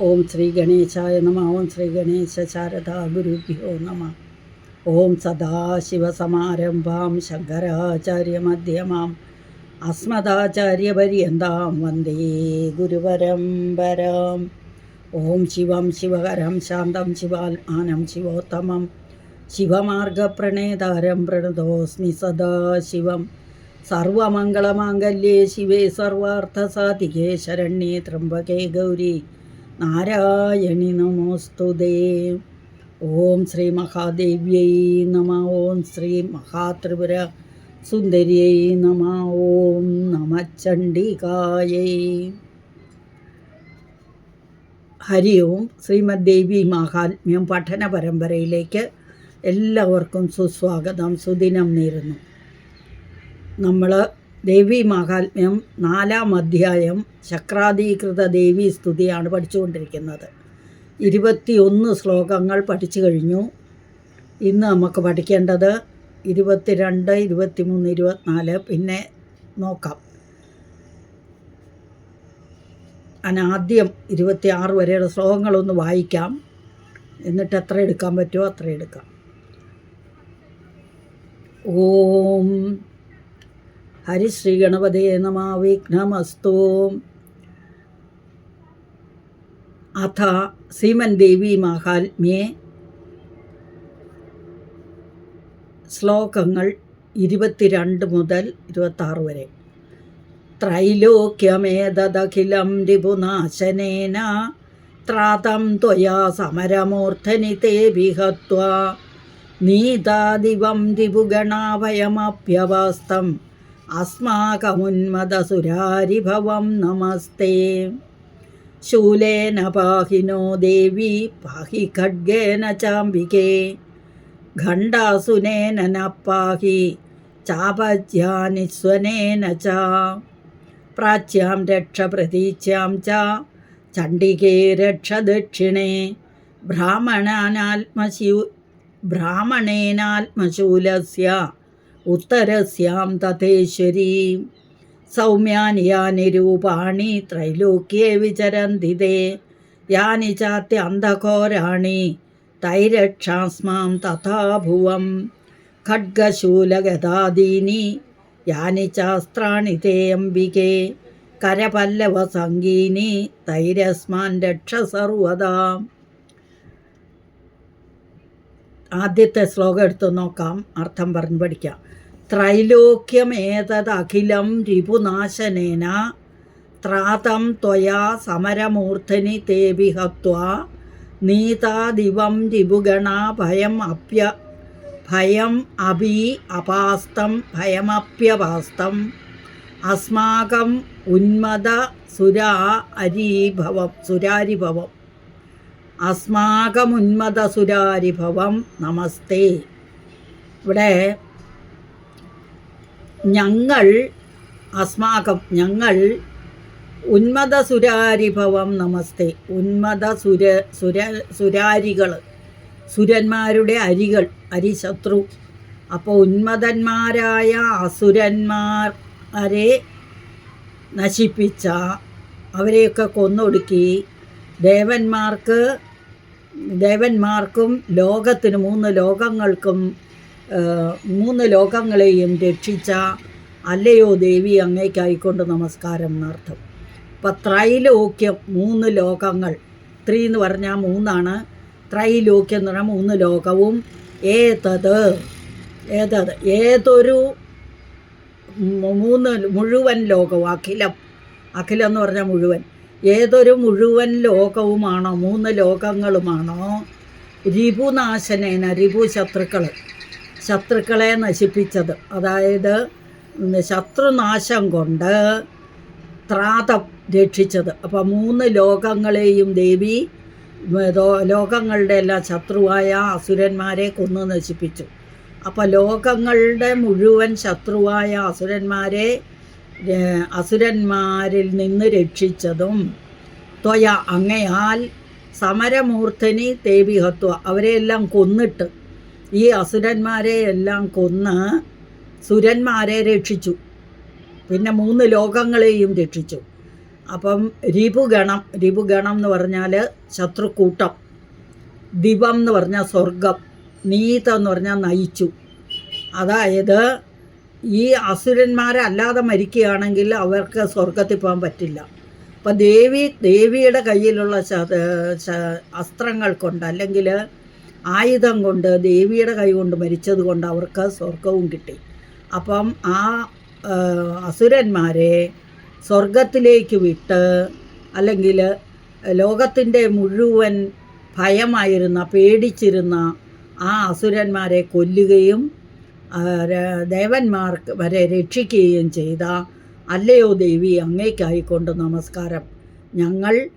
ഓം ശ്രീ ഗണേശായ നമ ഓം ശ്രീ ഗണേശ ശാരദാ ഗുരുഭ്യോ നമ. ഓം സദാശിവസമാരംഭാം ശങ്കരാചാര്യമധ്യമാം. അസ്മദാചാര്യപര്യന്താം വന്ദേ ഗുരുപരംപരാം ഓം ശിവം ശിവകരം ശാന്തം ശിവാത്മാനം ശിവോത്തമം. ശിവമാർഗപ്രണേതാരം പ്രണതോസ്മി സദാശിവം. സർവമംഗളമാംഗല്യേ ശിവേ സർവാർത്ഥസാധികേ ശരണ്യേ ത്രംബകേ ഗൗരി. നാരായണി നമോസ്തുതേ. ഓം ശ്രീ മഹാദേവ്യൈ നമ. ഓം ശ്രീ മഹാത്രിപുര സുന്ദരിയൈ നമ. ഓം നമ ചണ്ഡികായൈ. ഹരി ഓം ശ്രീമദ് ദേവി മഹാത്മ്യം പഠന പരമ്പരയിലേക്ക് എല്ലാവർക്കും സുസ്വാഗതം. സുദിനം നേരുന്നു. നമ്മൾ ദേവി മഹാത്മ്യം നാലാം അധ്യായം ചക്രാധീകൃത ദേവി സ്തുതിയാണ് പഠിച്ചുകൊണ്ടിരിക്കുന്നത്. ഇരുപത്തിയൊന്ന് ശ്ലോകങ്ങൾ പഠിച്ചു കഴിഞ്ഞു. ഇന്ന് നമുക്ക് പഠിക്കേണ്ടത് ഇരുപത്തിരണ്ട് ഇരുപത്തിമൂന്ന് ഇരുപത്തിനാല്. പിന്നെ നോക്കാം. അനാദ്യം ഇരുപത്തി ഇരുപത്തിയാറ് വരെയുള്ള ശ്ലോകങ്ങളൊന്ന് വായിക്കാം. എന്നിട്ട് എത്ര എടുക്കാൻ പറ്റുമോ അത്ര എടുക്കാം. ഓം ഹരിശ്രീ ഗണപതേ നമ വിഘ്നമസ്തു അഥ ശ്രീമൻ ദേവി മാഹാത്മ്യേ ശ്ലോകങ്ങൾ ഇരുപത്തിരണ്ട് മുതൽ ഇരുപത്താറ് വരെ. ത്രൈലോക്യമേതദഖിലം രിപുനാശനേന ത്രാതം ത്വയാ സമരമൂർധനി തേ വിഹത്വ. നീതാദിവം രിപുഗണാഭയമപ്യവാസ്തം अस्माकमुन्मदसुरारिभवं नमस्ते शूलेन पाहि नो देवी पाहि खड्गेन चाम्बिके घण्डासुनेन न पाहि चापज्यानिस्वनेन च प्राच्यां रक्ष प्रतीच्यां च चण्डिके रक्ष दक्षिणे ब्राह्मणानात्मशू ब्राह्मणेनात्मशूलस्य ഉത്തരസ്യാം തഥേശ്വരി സൗമ്യാനി യാനി രൂപാണി ത്രൈലോക്യേ വിചരന്തി തേ യാനി ചാത്യന്ധഘോരാണി തൈരക്ഷാസ്മാം തഥാഭുവം ഖഡ്ഗശൂലഗതാദീനി യാനി ശാസ്ത്രാണി തേ അംബികേ. കരപല്ലവസംഗീനി തൈരസ്മാൻ രക്ഷ സർവദാം. ആദ്യത്തെ ശ്ലോകം എടുത്തു നോക്കാം. അർത്ഥം പറഞ്ഞു പഠിക്കാം. ത്രൈലോക്യം ത്രൈലോക്യമേതദഖിലം രിപുനാശനേന ത്രാതം ത്വയാ സമരമൂർധനി തേബിഹത്വ നീതാ നീതാദിവം രിപുഗണ ഭയം അപ്യ ഭയം അഭി അപാസ്തം ഭയമപ്യപാസ്തം അസ്മാകം ഉന്മദ സുരാ അരീഭവം സുരാരിഭവം. അസ്മാകമുന്മദസുരാരിഭവം. നമസ്തേ. ഇവിടെ ഞങ്ങൾ അസ്മാകം ഞങ്ങൾ ഉന്മതസുരാരിഭവം നമസ്തേ. ഉന്മദ സുര സുര സുരാരികൾ സുരന്മാരുടെ അരികൾ അരിശത്രു. അപ്പോൾ ഉന്മദന്മാരായ അസുരന്മാരെ നശിപ്പിച്ച അവരെയൊക്കെ കൊന്നൊടുക്കി ദേവന്മാർക്ക് ദേവന്മാർക്കും ലോകത്തിന് മൂന്ന് ലോകങ്ങൾക്കും മൂന്ന് ലോകങ്ങളെയും രക്ഷിച്ച അല്ലയോ ദേവി അങ്ങേക്കായിക്കൊണ്ട് നമസ്കാരം എന്നർത്ഥം. അപ്പം ത്രൈലോക്യം മൂന്ന് ലോകങ്ങൾ. ത്രീ എന്ന് പറഞ്ഞാൽ മൂന്നാണ്. ത്രൈലോക്യം എന്ന് പറഞ്ഞാൽ മൂന്ന് ലോകവും. ഏതത്? ഏതത്? ഏതൊരു മൂന്ന് മുഴുവൻ ലോകവും. അഖിലം. അഖിലം എന്ന് പറഞ്ഞാൽ മുഴുവൻ. ഏതൊരു മുഴുവൻ ലോകവുമാണോ മൂന്ന് ലോകങ്ങളുമാണോ രിപുനാശനേന രിപു ശത്രുക്കൾ ശത്രുക്കളെ നശിപ്പിച്ചത്. അതായത് ശത്രുനാശം കൊണ്ട് ത്രാതം രക്ഷിച്ചത്. അപ്പോൾ മൂന്ന് ലോകങ്ങളെയും ദേവി ലോകങ്ങളുടെ എല്ലാം ശത്രുവായ അസുരന്മാരെ കൊന്നു നശിപ്പിച്ചു. അപ്പോൾ ലോകങ്ങളുടെ മുഴുവൻ ശത്രുവായ അസുരന്മാരെ അസുരന്മാരിൽ നിന്ന് രക്ഷിച്ചതും ത്വയ അങ്ങയാൽ സമരമൂർധനി ദേവിഹത്വ അവരെയെല്ലാം കൊന്നിട്ട് ഈ അസുരന്മാരെ എല്ലാം കൊന്ന് സുരന്മാരെ രക്ഷിച്ചു. പിന്നെ മൂന്ന് ലോകങ്ങളെയും രക്ഷിച്ചു. അപ്പം രിപുഗണം രിപുഗണം എന്ന് പറഞ്ഞാൽ ശത്രുക്കൂട്ടം. ദിവം എന്ന് പറഞ്ഞാൽ സ്വർഗം നീത എന്ന് പറഞ്ഞാൽ നയിച്ചു. അതായത് ഈ അസുരന്മാരെ അല്ലാതെ മരിക്കുകയാണെങ്കിൽ അവർക്ക് സ്വർഗത്തിൽ പോകാൻ പറ്റില്ല. അപ്പം ദേവി ദേവിയുടെ കയ്യിലുള്ള അസ്ത്രങ്ങൾ കൊണ്ട് അല്ലെങ്കിൽ ആയുധം കൊണ്ട് ദേവിയുടെ കൈ കൊണ്ട് മരിച്ചത് കൊണ്ട് അവർക്ക് സ്വർഗവും കിട്ടി. അപ്പം ആ അസുരന്മാരെ സ്വർഗത്തിലേക്ക് വിട്ട് അല്ലെങ്കിൽ ലോകത്തിന്റെ മുഴുവൻ ഭയമായിരുന്ന പേടിച്ചിരുന്ന ആ അസുരന്മാരെ കൊല്ലുകയും ദേവന്മാർക്ക് വരെ രക്ഷിക്കുകയും ചെയ്ത അല്ലയോ ദേവി അങ്ങേക്കായിക്കൊണ്ട് നമസ്കാരം. ഞങ്ങൾ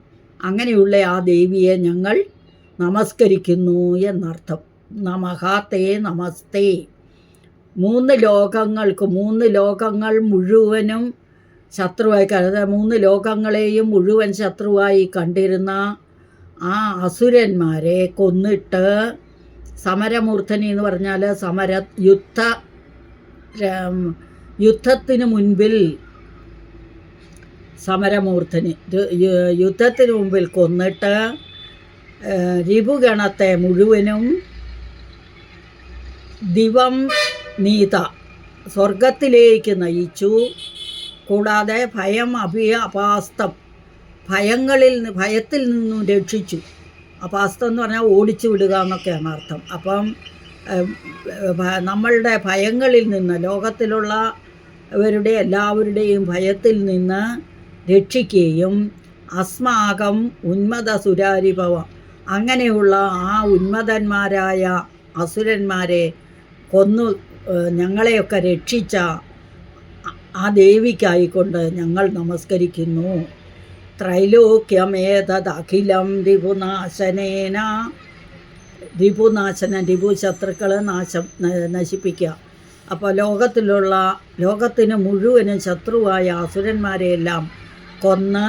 അങ്ങനെയുള്ള ആ ദേവിയെ ഞങ്ങൾ നമസ്കരിക്കുന്നു എന്നർത്ഥം. നമഹാത്തേ നമസ്തേ. മൂന്ന് ലോകങ്ങൾക്ക് മൂന്ന് ലോകങ്ങൾ മുഴുവനും ശത്രുവായി കരുത മൂന്ന് ലോകങ്ങളെയും മുഴുവൻ ശത്രുവായി കണ്ടിരുന്ന ആ അസുരന്മാരെ കൊന്നിട്ട് സമരമൂർധനി എന്ന് പറഞ്ഞാൽ സമര യുദ്ധ യുദ്ധത്തിന് മുൻപിൽ സമരമൂർധനി യുദ്ധത്തിന് മുമ്പിൽ കൊന്നിട്ട് രിപുഗണത്തെ മുഴുവനും ദിവം നീത സ്വർഗത്തിലേക്ക് നയിച്ചു. കൂടാതെ ഭയം അഭിയ അപാസ്തം ഭയങ്ങളിൽ ഭയത്തിൽ നിന്നും രക്ഷിച്ചു. അപാസ്തം എന്ന് പറഞ്ഞാൽ ഓടിച്ചു വിടുക എന്നൊക്കെയാണ് അർത്ഥം. അപ്പം നമ്മളുടെ ഭയങ്ങളിൽ നിന്ന് ലോകത്തിലുള്ള അവരുടെ എല്ലാവരുടെയും ഭയത്തിൽ നിന്ന് രക്ഷിക്കുകയും അസ്മാകം ഉന്മത സുരാരിഭവ. അങ്ങനെയുള്ള ആ ഉന്മതന്മാരായ അസുരന്മാരെ കൊന്നു ഞങ്ങളെയൊക്കെ രക്ഷിച്ച ആ ദേവിക്കായിക്കൊണ്ട് ഞങ്ങൾ നമസ്കരിക്കുന്നു. ത്രൈലോക്യമേതദഖിലം രിപുനാശനേന. രിപുനാശന രിപു ശത്രുക്കളെ നാശം നശിപ്പിക്കുക. അപ്പോൾ ലോകത്തിലുള്ള ലോകത്തിന് മുഴുവനും ശത്രുവായ അസുരന്മാരെയെല്ലാം കൊന്ന്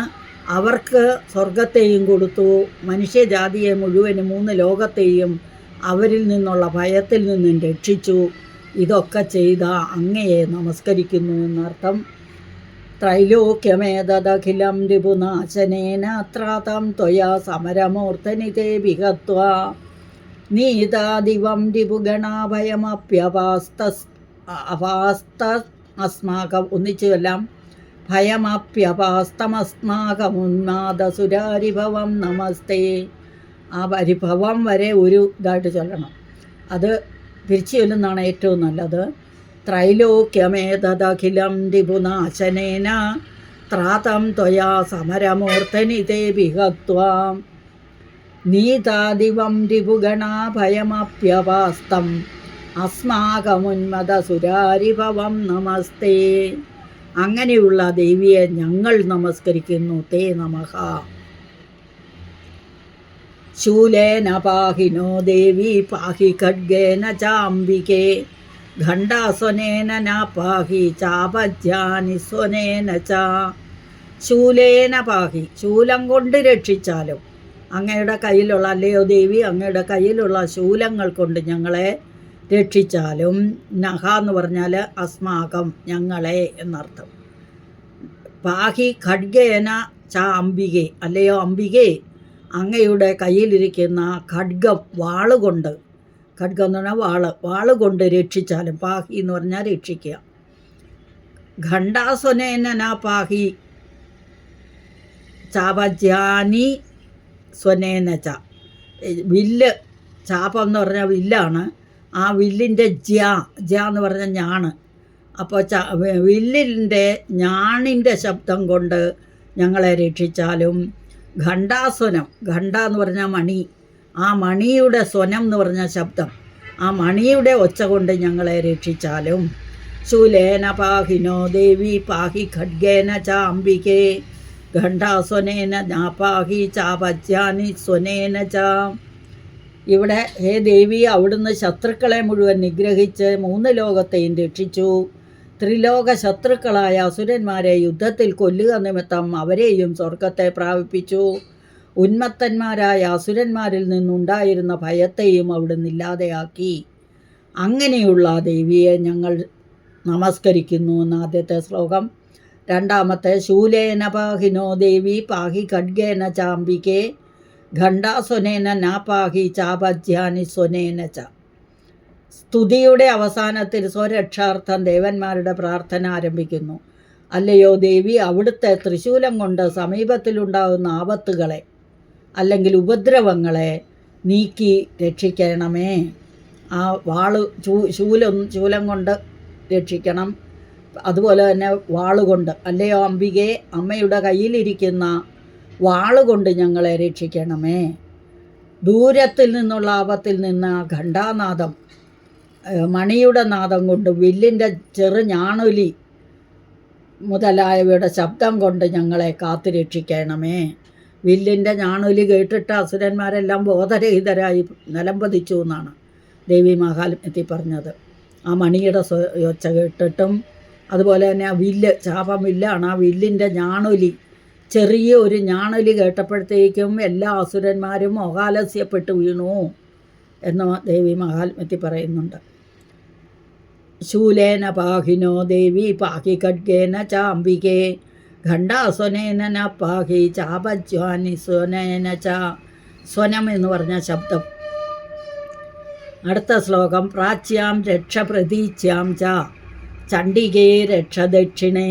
അവർക്ക് സ്വർഗത്തെയും കൊടുത്തു. മനുഷ്യജാതിയെ മുഴുവനും മൂന്ന് ലോകത്തെയും അവരിൽ നിന്നുള്ള ഭയത്തിൽ നിന്നും രക്ഷിച്ചു. ഇതൊക്കെ ചെയ്ത അങ്ങയെ നമസ്കരിക്കുന്നു എന്നർത്ഥം. ത്രൈലോക്യമേതദഖിലം രിപുനാശനേനാത്രാതം ത്വയാ സമരമൂർധനിതേ വിഹത്വ നീതാദിവം രിപുഗണാഭയമപ്യവാസ്ത അവാസ്ത അസ്മാകം ഒന്നിച്ചു എല്ലാം ഭയമപ്യപാസ്തമസ്മാകമുന്മാദസുരാരിഭവം നമസ്തേ. ആ പരിഭവം വരെ ഒരു ഇതായിട്ട് ചൊല്ലണം. അത് തിരിച്ചു ചൊല്ലുന്നതാണ് ഏറ്റവും നല്ലത്. ത്രൈലോക്യമേതദഖിലം രിപുനാശനേന ത്രാതം ത്വയാ സമരമൂർത്തനി തേ വിഹത്വാം നീതാദിവം രിപുഗണാഭയമപ്യവാസ്തം അസ്മാകമുന്മദസുരാരിഭവം നമസ്തേ. അങ്ങനെയുള്ള ദേവിയെ ഞങ്ങൾ നമസ്കരിക്കുന്നു തേ നമഃ. ശൂലേന പാഹിനോ ദേവി പാഹി ഖഡ്ഗേന ചാംബികേ. ഖണ്ഡാസ്വനേന നാപാഹി പാഹി ചാപജ്യാനി സ്വനേന ച. ശൂലേന പാഹി ശൂലം കൊണ്ട് രക്ഷിച്ചാലും. അങ്ങയുടെ കയ്യിലുള്ള അല്ലയോ ദേവി അങ്ങയുടെ കയ്യിലുള്ള ശൂലങ്ങൾ കൊണ്ട് ഞങ്ങളെ രക്ഷിച്ചാലും. നഹ എന്ന് പറഞ്ഞാൽ അസ്മാകം ഞങ്ങളെ എന്നർത്ഥം. പാഹി ഖഡ്ഗേന ച അംബികെ അല്ലയോ അംബികെ. അങ്ങയുടെ കയ്യിലിരിക്കുന്ന ഖഡ്ഗം വാളുകൊണ്ട് ഖഡ്ഗം എന്ന് പറഞ്ഞാൽ വാൾ. വാൾ കൊണ്ട് രക്ഷിച്ചാലും പാഹി എന്ന് പറഞ്ഞാൽ രക്ഷിക്കുക ഖണ്ഡാസ്വനേന ന പാഹി? ചാപജ്യാനി സ്വനേന ച. വില്ല്. ചാപം എന്ന് പറഞ്ഞാൽ വില്ലാണ്. ആ വില്ലിന്റെ ജ്യാ. ജ്യാ എന്ന് പറഞ്ഞാൽ ഞാണ്. അപ്പോൾ ച വില്ലിന്റെ ഞാണിന്റെ ശബ്ദം കൊണ്ട് ഞങ്ങളെ രക്ഷിച്ചാലും ഖണ്ഡാസ്വനം. ഖണ്ഡ എന്ന് പറഞ്ഞാൽ മണി. ആ മണിയുടെ സ്വനം എന്ന് പറഞ്ഞ ശബ്ദം ആ മണിയുടെ ഒച്ച കൊണ്ട് ഞങ്ങളെ രക്ഷിച്ചാലും. ശൂലേന പാഹിനോ ദേവി പാഹി ഖഡ്ഗേന ചാമ്പികേ ഖണ്ഡാസ്വനേന നാപാഹി ചാപജ്യാനി സ്വനേന ചാ. ഇവിടെ ഹേ ദേവി അവിടുന്ന് ശത്രുക്കളെ മുഴുവൻ നിഗ്രഹിച്ച് മൂന്ന് ലോകത്തെയും രക്ഷിച്ചു. ത്രിലോക ശത്രുക്കളായ അസുരന്മാരെ യുദ്ധത്തിൽ കൊല്ലുക നിമിത്തം അവരെയും സ്വർഗത്തെ പ്രാപിപ്പിച്ചു. ഉന്മത്തന്മാരായ അസുരന്മാരിൽ നിന്നുണ്ടായിരുന്ന ഭയത്തെയും അവിടുന്ന് ഇല്ലാതെയാക്കി. അങ്ങനെയുള്ള ദേവിയെ ഞങ്ങൾ നമസ്കരിക്കുന്നു എന്ന ആദ്യത്തെ ശ്ലോകം. രണ്ടാമത്തെ ശൂലേന പാഹിനോ ദേവി പാഹി ഖഡ്ഗേന ചാമ്പികെ ഖണ്ഡാസ്വനേന നാ പാഹി ചാപധ്യാനി സ്വനേന ച. സ്തുതിയുടെ അവസാനത്തിൽ സ്വരക്ഷാർത്ഥം ദേവന്മാരുടെ പ്രാർത്ഥന ആരംഭിക്കുന്നു. അല്ലയോ ദേവി അവിടുത്തെ തൃശൂലം കൊണ്ട് സമീപത്തിലുണ്ടാകുന്ന ആപത്തുകളെ അല്ലെങ്കിൽ ഉപദ്രവങ്ങളെ നീക്കി രക്ഷിക്കണമേ. ആ വാൾ ചൂ ശൂലം ശൂലം കൊണ്ട് രക്ഷിക്കണം. അതുപോലെ തന്നെ വാളുകൊണ്ട് അല്ലയോ അംബികെ അമ്മയുടെ കയ്യിലിരിക്കുന്ന വാളുകൊണ്ട് ഞങ്ങളെ രക്ഷിക്കണമേ. ദൂരത്തിൽ നിന്നുള്ള ആപത്തിൽ നിന്ന് ആ ഘണ്ടാനാദം മണിയുടെ നാദം കൊണ്ട് വില്ലിന്റെ ചെറു ഞാണൊലി മുതലായവയുടെ ശബ്ദം കൊണ്ട് ഞങ്ങളെ കാത്തു രക്ഷിക്കണമേ വില്ലിന്റെ ഞാണൊലി കേട്ടിട്ട് അസുരന്മാരെല്ലാം ബോധരഹിതരായി നിലം പതിച്ചു എന്നാണ് ദേവി മഹാത്മ്യത്തിൽ പറഞ്ഞത്. ആ മണിയുടെ ഒച്ച കേട്ടിട്ടും അതുപോലെ തന്നെ ആ വില്ല് ചാപം വില്ലാണ്. ആ വില്ലിന്റെ ഞാണൊലി ചെറിയ ഒരു ഞാണൊലി കേട്ടപ്പോഴത്തേക്കും എല്ലാ അസുരന്മാരും മോഹാലസ്യപ്പെട്ട് വീണു എന്ന് ദേവി മഹാത്മ്യത്തിൽ പറയുന്നുണ്ട്. ശൂലേന പാഹിനോ ദേവി പാഹി ഖഡ്ഗേന ചാംബികെ ഖണ്ഡാസ്വനേന പാഹി ചാപജ്വാനി സ്വനേന ച സ്വനം എന്ന് പറഞ്ഞ ശബ്ദം. അടുത്ത ശ്ലോകം പ്രാച്യാം രക്ഷ പ്രതീച്യാം ച ചണ്ഡികേ രക്ഷ ദക്ഷിണേ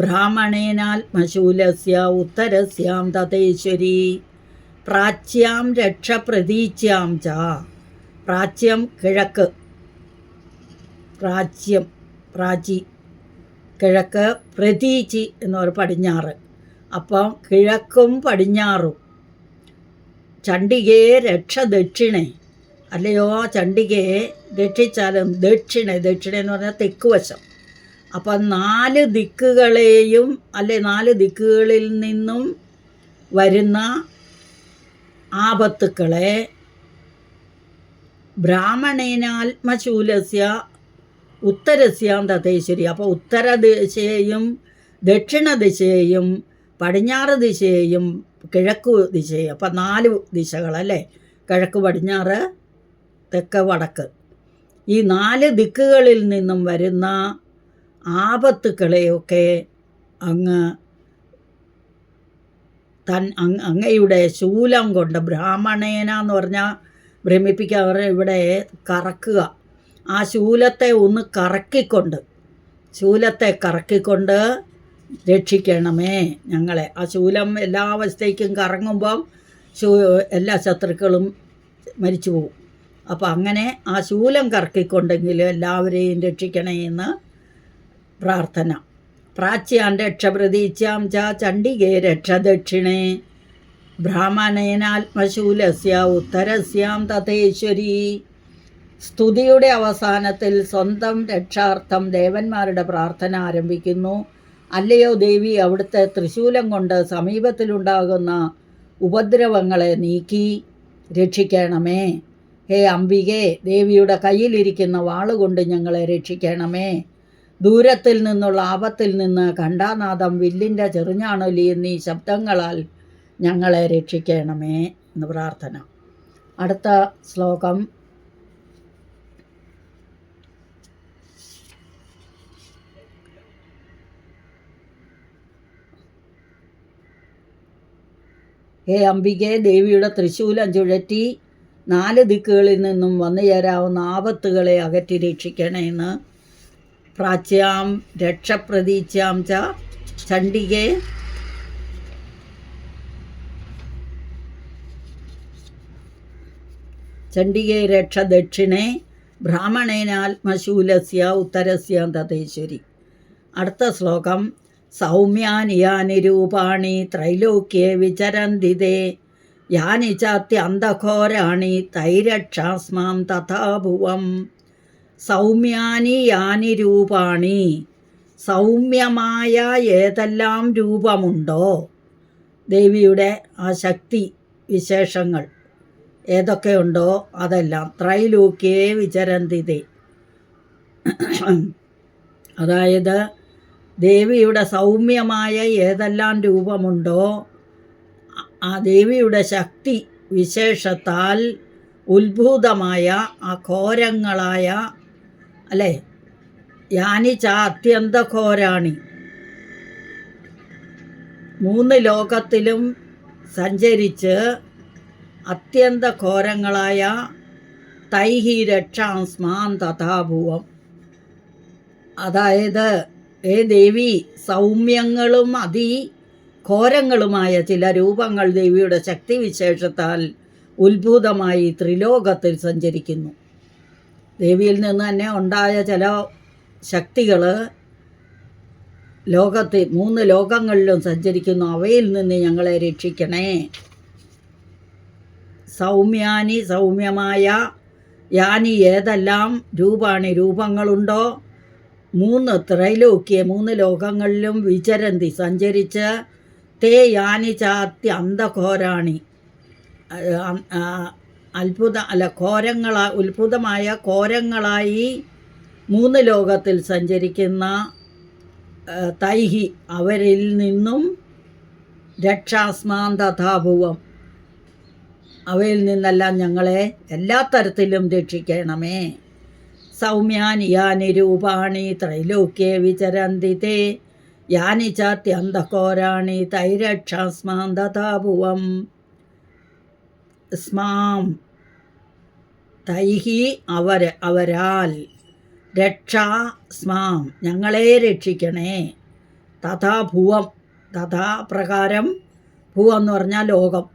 ബ്രാഹ്മണേനാത്മശൂലസ്യ ഉത്തരസ്യാം തതേശ്വരി പ്രാച്യാം രക്ഷ പ്രതീച്യാം ച പ്രാച്യം കിഴക്ക് പ്രാച്യം പ്രാചി. കിഴക്ക് പ്രതീചി എന്ന് പറയും പടിഞ്ഞാറ്. അപ്പം കിഴക്കും പടിഞ്ഞാറും. ചണ്ഡികയെ രക്ഷ ദക്ഷിണേ. അല്ലയോ ചണ്ഡികയെ രക്ഷിച്ചാലും ദക്ഷിണ ദക്ഷിണ എന്ന് പറഞ്ഞാൽ തെക്ക് വശം. അപ്പം നാല് ദിക്കുകളെയും അല്ലെ നാല് ദിക്കുകളിൽ നിന്നും വരുന്ന ആപത്തുക്കളെ ബ്രാഹ്മണേനാത്മശൂലസ്യ ഉത്തരസ്യാം തഥേശ്വരി. അപ്പോൾ ഉത്തര ഉത്തരദിശയെയും ദക്ഷിണ ദിശയെയും പടിഞ്ഞാറ് ദിശയെയും കിഴക്ക് ദിശയും. അപ്പം നാല് ദിശകളല്ലേ കിഴക്ക് പടിഞ്ഞാറ് തെക്ക് വടക്ക്. ഈ നാല് ദിക്കുകളിൽ നിന്നും വരുന്ന ആപത്തുക്കളെയൊക്കെ അങ്ങ് തൻ അങ് അങ്ങയുടെ ശൂലം കൊണ്ട് ബ്രാഹ്മണേന എന്ന് പറഞ്ഞാൽ അവർ ഇവിടെ കറക്കുക. ആ ശൂലത്തെ ഒന്ന് കറക്കിക്കൊണ്ട് ശൂലത്തെ കറക്കിക്കൊണ്ട് രക്ഷിക്കണമേ ഞങ്ങളെ. ആ ശൂലം എല്ലാ അവസ്ഥയ്ക്കും കറങ്ങുമ്പം ശൂ എല്ലാ ശത്രുക്കളും മരിച്ചു പോകും അപ്പോൾ അങ്ങനെ ആ ശൂലം കറക്കിക്കൊണ്ടെങ്കിലും എല്ലാവരെയും രക്ഷിക്കണേ എന്ന് പ്രാർത്ഥന. പ്രാച്യാൻ രക്ഷ പ്രതീച്യാം ച ചണ്ഡികേ രക്ഷദക്ഷിണേ. ബ്രാഹ്മണേനാത്മശൂലസ്യ ഉത്തരസ്യാം തഥേശ്വരി സ്തുതിയുടെ അവസാനത്തിൽ സ്വന്തം രക്ഷാർത്ഥം ദേവന്മാരുടെ പ്രാർത്ഥന ആരംഭിക്കുന്നു. അല്ലയോ ദേവി അവിടുത്തെ തൃശൂലം കൊണ്ട് സമീപത്തിലുണ്ടാകുന്ന ഉപദ്രവങ്ങളെ നീക്കി രക്ഷിക്കണമേ. ഹേ അംബികെ ദേവിയുടെ കയ്യിലിരിക്കുന്ന വാളുകൊണ്ട് ഞങ്ങളെ രക്ഷിക്കണമേ. ദൂരത്തിൽ നിന്നുള്ള ആപത്തിൽ നിന്ന് കണ്ടാനാഥം വില്ലിന്റെ ചെറുഞ്ഞാണൊലി എന്നീ ശബ്ദങ്ങളാൽ ഞങ്ങളെ രക്ഷിക്കണമേ എന്ന് പ്രാർത്ഥന. അടുത്ത ശ്ലോകം. ഹേ അംബികെ ദേവിയുടെ തൃശൂലം ചുഴറ്റി നാല് ദിക്കുകളിൽ നിന്നും വന്നു ചേരാവുന്ന ആപത്തുകളെ അകറ്റി രക്ഷിക്കണേന്ന് പ്രാച്യാം രക്ഷപ്രതീച്യാം ച ചണ്ഡികെ. ചണ്ഡികെ രക്ഷ ദക്ഷിണേ ബ്രാഹ്മണേനാത്മശൂലസ്യ ഉത്തരസ്യ തതേശ്വരി. അടുത്ത ശ്ലോകം സൗമ്യാനി യാനി രൂപാണി ത്രൈലോക്യേ വിചരന്തി തേ യാനി ചാത്യന്തഘോരാണി തൈരക്ഷാസ്മാം തഥാഭുവം. സൗമ്യാനി യാനി രൂപാണി സൗമ്യമായ ഏതെല്ലാം രൂപമുണ്ടോ? ദേവിയുടെ ആ ശക്തി വിശേഷങ്ങൾ ഏതൊക്കെയുണ്ടോ അതെല്ലാം ത്രൈലോക്യേ വിചരന്തിതേ. അതായത് ദേവിയുടെ സൗമ്യമായ ഏതെല്ലാം രൂപമുണ്ടോ ആ ദേവിയുടെ ശക്തി വിശേഷത്താൽ ഉത്ഭൂതമായ ആ ഘോരങ്ങളായ അല്ലേ? യാനിച്ച ച അത്യന്ത ഘോരാണി. മൂന്ന് ലോകത്തിലും സഞ്ചരിച്ച് അത്യന്ത ഘോരങ്ങളായ തൈഹി രക്ഷാസ്മാൻ തഥാഭൂവം. അതായത് ഏ ദേവി സൗമ്യങ്ങളും അതി ഘോരങ്ങളുമായ ചില രൂപങ്ങൾ ദേവിയുടെ ശക്തിവിശേഷത്താൽ ഉത്ഭുതമായി ത്രിലോകത്തിൽ സഞ്ചരിക്കുന്നു. ദേവിയിൽ നിന്ന് തന്നെ ഉണ്ടായ ചില ശക്തികൾ ലോകത്തിൽ മൂന്ന് ലോകങ്ങളിലും സഞ്ചരിക്കുന്നു. അവയിൽ നിന്ന് ഞങ്ങളെ രക്ഷിക്കണേ. സൗമ്യാനി സൗമ്യമായ യാനി ഏതെല്ലാം രൂപാണി രൂപങ്ങളുണ്ടോ? മൂന്ന് ത്രൈലോക്യ മൂന്ന് ലോകങ്ങളിലും വിചരന്തി സഞ്ചരിച്ച തേ യാനി ചാത്തി അന്ധഘോരാണി അത്ഭുത അല്ല ഘോരങ്ങളാ ഉത്ഭുതമായ ഘോരങ്ങളായി മൂന്ന് ലോകത്തിൽ സഞ്ചരിക്കുന്ന തൈഹി അവരിൽ നിന്നും രക്ഷാസ്മാൻ തഥാഭുവം അവയിൽ നിന്നെല്ലാം ഞങ്ങളെ എല്ലാ തരത്തിലും രക്ഷിക്കണമേ. സൗമ്യാനി യാനി രൂപാണി ത്രൈലോക്യേ വിചരന്തി തേ. യാനി ചാത്യന്തഘോരാണി തൈരക്ഷാസ്മാം തഥാഭുവം സ്മാം തൈഹി അവർ അവരാൽ രക്ഷാ സ്മാം ഞങ്ങളെ രക്ഷിക്കണേ. തഥാ ഭുവം തഥാ എന്ന് പറഞ്ഞാൽ ലോകം.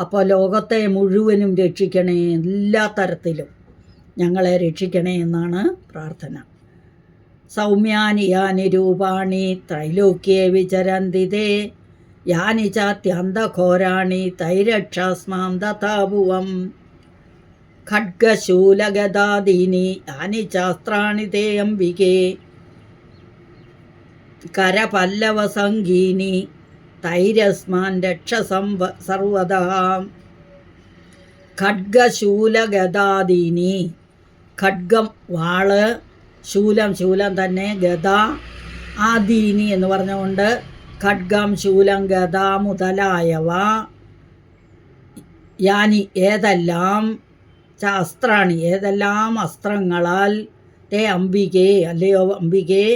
അപ്പോൾ ലോകത്തെ മുഴുവനും രക്ഷിക്കണേ എല്ലാ തരത്തിലും. ഞങ്ങളെ രക്ഷിക്കണേ എന്നാണ് പ്രാർത്ഥന. സൗമ്യാനി യാനി രൂപാണി ത്രൈലോക്യെ വിചരന്തിതേ യാനി ചാത്യന്തഘോരാണി തൈരക്ഷാസ്മാം തഥാഭുവം ഖഡ്ഗശൂലഗതാദീനി യാനി ശാസ്ത്രാണി തേ അംബികേ. കരപല്ലവസംഗീനി തൈരസ്മാൻ രക്ഷസംവ സർവദാ. ഖഡ്ഗശൂലഗതാദീനി ഖഡ്ഗം വാൾ ശൂലം ശൂലം തന്നെ ഗത ആദീനി എന്ന് പറഞ്ഞുകൊണ്ട് ഖഡ്ഗം ശൂലം ഗത മുതലായവ യാനി ഏതെല്ലാം ശാസ്ത്രാണി ഏതെല്ലാം അസ്ത്രങ്ങളാൽ തേ അംബികേ അല്ലയോ അംബികേ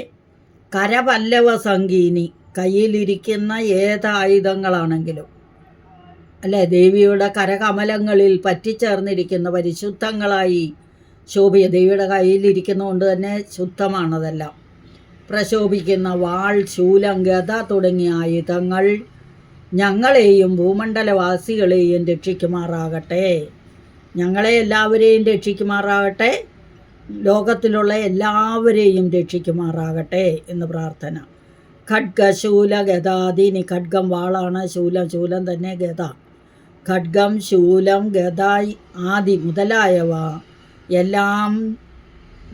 കരപല്ലവ സംഗീനി കയ്യിലിരിക്കുന്ന ഏത് ആയുധങ്ങളാണെങ്കിലും അല്ലേ? ദേവിയുടെ കരകമലങ്ങളിൽ പറ്റിച്ചേർന്നിരിക്കുന്ന പരിശുദ്ധങ്ങളായി ശോഭിയ ദേവിയുടെ കയ്യിലിരിക്കുന്നതുകൊണ്ട് തന്നെ ശുദ്ധമാണതെല്ലാം. പ്രശോഭിക്കുന്ന വാൾ ശൂലം ഗത തുടങ്ങിയ ആയുധങ്ങൾ ഞങ്ങളെയും ഭൂമണ്ഡലവാസികളെയും രക്ഷിക്കുമാറാകട്ടെ. ഞങ്ങളെ എല്ലാവരെയും രക്ഷിക്കുമാറാകട്ടെ. ലോകത്തിലുള്ള എല്ലാവരെയും രക്ഷിക്കുമാറാകട്ടെ എന്ന് പ്രാർത്ഥന. ഖഡ്ഗശൂല ഗതാദീനി ഖഡ്ഗം വാളാണ് ശൂലം ശൂലം തന്നെ ഗത ഖഡ്ഗം ശൂലം ഗതായി ആദി മുതലായവ എല്ലാം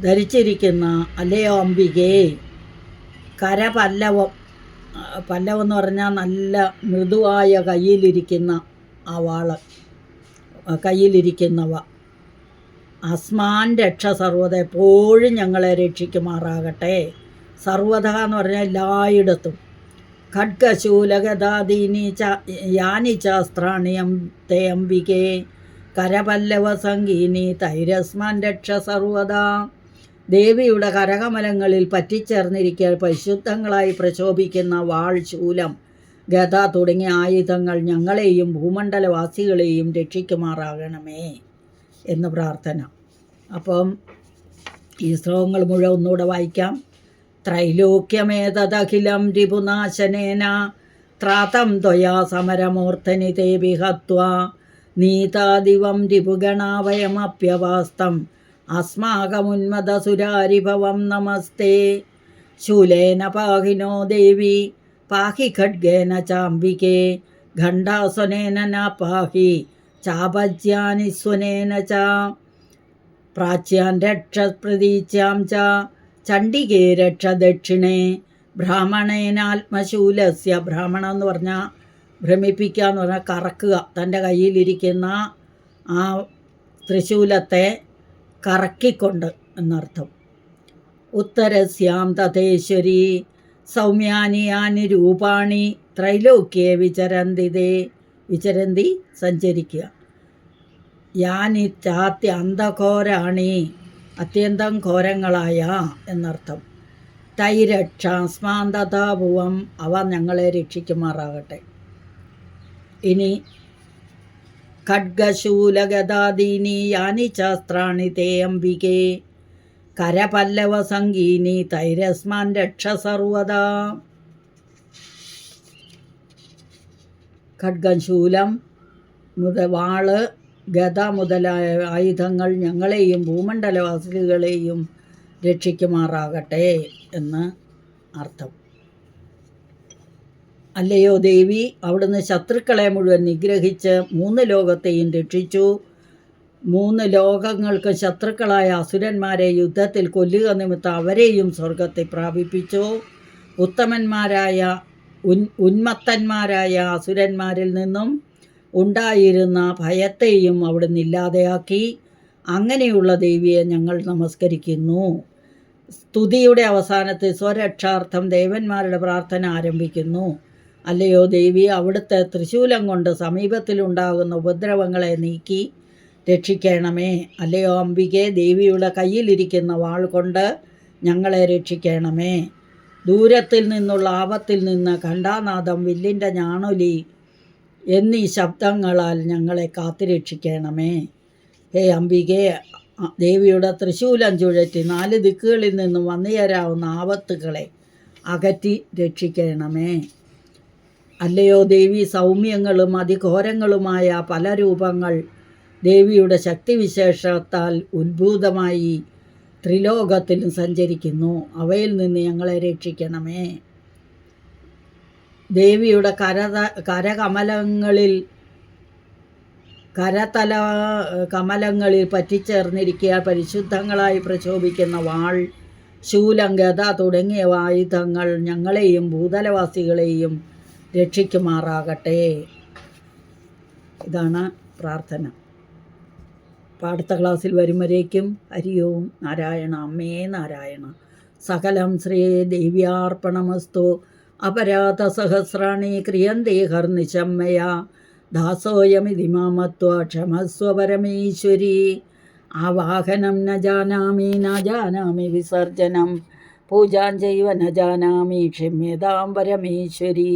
ധരിച്ചിരിക്കുന്ന അല്ലയോ അംബികേ കരപല്ലവം ആ, പല്ലവം എന്ന് പറഞ്ഞാൽ നല്ല മൃദുവായ കയ്യിലിരിക്കുന്ന ആ വാൾ കയ്യിലിരിക്കുന്നവ. അസ്മാൻ രക്ഷ സർവത എപ്പോഴും ഞങ്ങളെ രക്ഷിക്കുമാറാകട്ടെ. സർവത എന്ന് പറഞ്ഞാൽ എല്ലായിടത്തും. ഖഡ്ഗശൂലഗതാദീനി ച യാനി ശാസ്ത്രാണി തേ അംബികേ. കരപല്ലവ സംഗീനി തൈരസ്മാൻ രക്ഷ സർവദാ. ദേവിയുടെ കരകമലങ്ങളിൽ പറ്റിച്ചേർന്നിരിക്കെ പരിശുദ്ധങ്ങളായി പ്രശോഭിക്കുന്ന വാൾ ശൂലം. ഗത തുടങ്ങിയ ആയുധങ്ങൾ ഞങ്ങളെയും ഭൂമണ്ഡലവാസികളെയും രക്ഷിക്കുമാറാകണമേ എന്ന് പ്രാർത്ഥന. അപ്പം ഈ ശ്ലോകങ്ങൾ മുഴുവൻ ഒന്നുകൂടെ വായിക്കാം. ത്രൈലോക്യമേതദഖിലം രിപുനാശനേന ത്രാതം ത്വയാ സമരമൂർത്തനി തേ നീതാദിവം രിപുഗണാവയമപ്യവാസ്തം അസ്മാകമുന്മദസുരാരിഭവം നമസ്തേ. ശൂലേന പാഹിനോ ദേവി പാഹി ഖഡ്ഗേന ചാംബികേ. ഖണ്ഡാസുനേന ന പാഹി ചാപജ്യാനി സ്വനേന ച. പ്രാച്യാൻ രക്ഷ പ്രതീച്യാം ച ചണ്ഡികേ രക്ഷ ദക്ഷിണേ. ബ്രാഹ്മണേനാത്മശൂലസ്യ ബ്രാഹ്മണം എന്ന് പറഞ്ഞാൽ ഭ്രമിപ്പിക്കുക എന്ന് പറഞ്ഞാൽ കറക്കുക. തന്റെ കയ്യിലിരിക്കുന്ന ആ ത്രിശൂലത്തെ കറക്കിക്കൊണ്ട് എന്നർത്ഥം. ഉത്തരസ്യാം തഥേശ്വരി സൗമ്യാനിയാനി രൂപാണി ത്രൈലോക്യെ വിചരന്തി തേ വിചരന്തി സഞ്ചരിക്കുക. യാനി ചാത്തി അന്ധഘോരാണി അത്യന്തം ഘോരങ്ങളായ എന്നർത്ഥം. തൈരക്ഷാസ്മാന്തതാഭുവം അവ ഞങ്ങളെ രക്ഷിക്കുമാറാകട്ടെ. ഇനി ഖഡ്ഗശൂലഗതാദീനി യാനി ശാസ്ത്രാണി തേ അംബികേ. കരപല്ലവ സംഗീനി തൈരസ്മാൻ രക്ഷ സർവദാ. ഖഡ്ഗം ശൂലം മുത വാൾ ഗത മുതലായ ആയുധങ്ങൾ ഞങ്ങളെയും ഭൂമണ്ഡലവാസികളെയും രക്ഷിക്കുമാറാകട്ടെ എന്ന് അർത്ഥം. അല്ലയോ ദേവി? അവിടുന്ന് ശത്രുക്കളെ മുഴുവൻ നിഗ്രഹിച്ച് മൂന്ന് ലോകത്തെയും രക്ഷിച്ചു. മൂന്ന് ലോകങ്ങൾക്ക് ശത്രുക്കളായ അസുരന്മാരെ യുദ്ധത്തിൽ കൊല്ലുക നിമിത്തം അവരെയും സ്വർഗത്തെ പ്രാപിപ്പിച്ചു. ഉത്തമന്മാരായ ഉൻ ഉന്മത്തന്മാരായ അസുരന്മാരിൽ നിന്നും ഉണ്ടായിരുന്ന ഭയത്തെയും അവിടുന്ന് ഇല്ലാതെയാക്കി. അങ്ങനെയുള്ള ദേവിയെ ഞങ്ങൾ നമസ്കരിക്കുന്നു. സ്തുതിയുടെ അവസാനത്തിൽ സ്വരക്ഷാർത്ഥം ദേവന്മാരുടെ പ്രാർത്ഥന ആരംഭിക്കുന്നു. അല്ലയോ ദേവി അവിടുത്തെ തൃശൂലം കൊണ്ട് സമീപത്തിലുണ്ടാകുന്ന ഉപദ്രവങ്ങളെ നീക്കി രക്ഷിക്കണമേ. അല്ലയോ അംബികെ ദേവിയുടെ കയ്യിലിരിക്കുന്ന വാൾ കൊണ്ട് ഞങ്ങളെ രക്ഷിക്കണമേ. ദൂരത്തിൽ നിന്നുള്ള ആപത്തിൽ നിന്ന് ഖണ്ഡാനാഥം വില്ലിന്റെ ഞാണൊലി എന്നീ ശബ്ദങ്ങളാൽ ഞങ്ങളെ കാത്തുരക്ഷിക്കണമേ ഹേ അംബികെ ദേവിയുടെ തൃശൂലം ചുഴറ്റി നാല് ദിക്കുകളിൽ നിന്നും വന്നുചേരാവുന്ന ആപത്തുകളെ അകറ്റി രക്ഷിക്കണമേ. അല്ലയോ ദേവി സൗമ്യങ്ങളും അതിഘോരങ്ങളുമായ പല രൂപങ്ങൾ ദേവിയുടെ ശക്തിവിശേഷത്താൽ ഉത്ഭൂതമായി ത്രിലോകത്തിലും സഞ്ചരിക്കുന്നു. അവയിൽ നിന്ന് ഞങ്ങളെ രക്ഷിക്കണമേ. ദേവിയുടെ കരത കരകമലങ്ങളിൽ കരതല കമലങ്ങളിൽ പറ്റിച്ചേർന്നിരിക്കുക. പരിശുദ്ധങ്ങളായി പ്രശോഭിക്കുന്ന വാൾ ശൂലം ഗത തുടങ്ങിയ ആയുധങ്ങൾ ഞങ്ങളെയും ഭൂതലവാസികളെയും രക്ഷിക്കുമാറാകട്ടെ. ഇതാണ് പ്രാർത്ഥന. പാടുത്ത ക്ലാസ്സിൽ വരുമ്പോഴേക്കും ഹരിയോം നാരായണ അമ്മേ നാരായണ. സകലം ശ്രീ ദേവ്യാർപ്പണമസ്തു. അപരാധ സഹസ്രാണി ക്രിയന്തേ ഹർനിശമ്മയ. ദാസോയമിതി മാമത്വ ക്ഷമസ്വ പരമേശ്വരി. ആവാഹനം ന ജാനാമി ന ജാനാമി വിസർജനം. പൂജാഞ്ചൈവ ചൈവ ന ജാനാമി ക്ഷമ്യതാം പരമേശ്വരി.